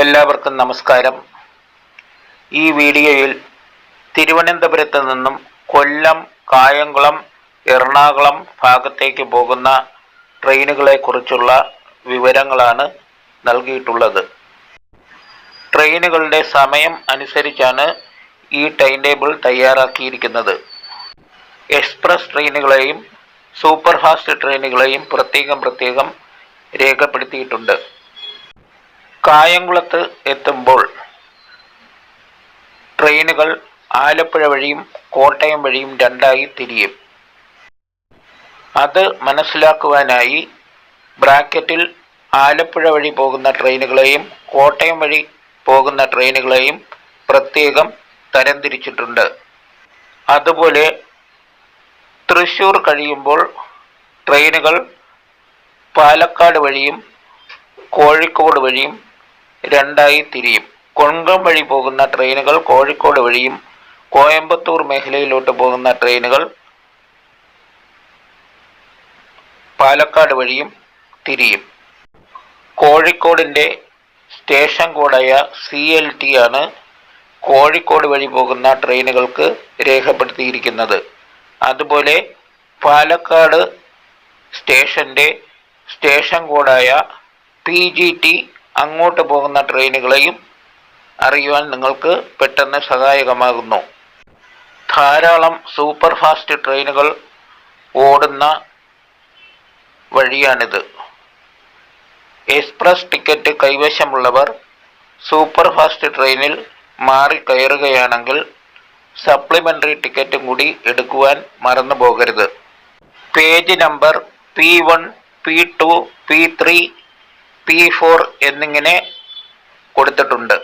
എല്ലാവർക്കും നമസ്കാരം. ഈ വീഡിയോയിൽ തിരുവനന്തപുരത്ത് നിന്നും കൊല്ലം കായംകുളം എറണാകുളം ഭാഗത്തേക്ക് പോകുന്ന ട്രെയിനുകളെ കുറിച്ചുള്ള വിവരങ്ങളാണ് നൽകിയിട്ടുള്ളത്. ട്രെയിനുകളുടെ സമയം അനുസരിച്ചാണ് ഈ ടൈം ടേബിൾ തയ്യാറാക്കിയിരിക്കുന്നത്. എക്സ്പ്രസ് ട്രെയിനുകളെയും സൂപ്പർ ഫാസ്റ്റ് ട്രെയിനുകളെയും പ്രത്യേകം പ്രത്യേകം രേഖപ്പെടുത്തിയിട്ടുണ്ട്. കായംകുളത്ത് എത്തുമ്പോൾ ട്രെയിനുകൾ ആലപ്പുഴ വഴിയും കോട്ടയം വഴിയും രണ്ടായി തിരിയും. അത് മനസ്സിലാക്കുവാനായി ബ്രാക്കറ്റിൽ ആലപ്പുഴ വഴി പോകുന്ന ട്രെയിനുകളെയും കോട്ടയം വഴി പോകുന്ന ട്രെയിനുകളെയും പ്രത്യേകം തരംതിരിച്ചിട്ടുണ്ട്. അതുപോലെ തൃശ്ശൂർ കഴിയുമ്പോൾ ട്രെയിനുകൾ പാലക്കാട് വഴിയും കോഴിക്കോട് വഴിയും രണ്ടായി തിരിയും. കൊങ്കം വഴി പോകുന്ന ട്രെയിനുകൾ കോഴിക്കോട് വഴിയും കോയമ്പത്തൂർ മേഖലയിലോട്ട് പോകുന്ന ട്രെയിനുകൾ പാലക്കാട് വഴിയും തിരിയും. കോഴിക്കോടിന്റെ സ്റ്റേഷൻ കോഡായ സി എൽ ടി ആണ് കോഴിക്കോട് വഴി പോകുന്ന ട്രെയിനുകൾക്ക് രേഖപ്പെടുത്തിയിരിക്കുന്നത്. അതുപോലെ പാലക്കാട് സ്റ്റേഷന്റെ സ്റ്റേഷൻ കോഡായ പി ജി ടി അങ്ങോട്ട് പോകുന്ന ട്രെയിനുകളെയും അറിയുവാൻ നിങ്ങൾക്ക് പെട്ടെന്ന് സഹായകമാകുന്നു. ധാരാളം സൂപ്പർ ഫാസ്റ്റ് ട്രെയിനുകൾ ഓടുന്ന വഴിയാണിത്. എക്സ്പ്രസ് ടിക്കറ്റ് കൈവശമുള്ളവർ സൂപ്പർ ഫാസ്റ്റ് ട്രെയിനിൽ മാറി കയറുകയാണെങ്കിൽ സപ്ലിമെന്ററി ടിക്കറ്റും കൂടി എടുക്കുവാൻ മറന്നു പോകരുത്. Page number P one P two P three P four എന്നിങ്ങനെ കൊടുത്തിട്ടുണ്ട്.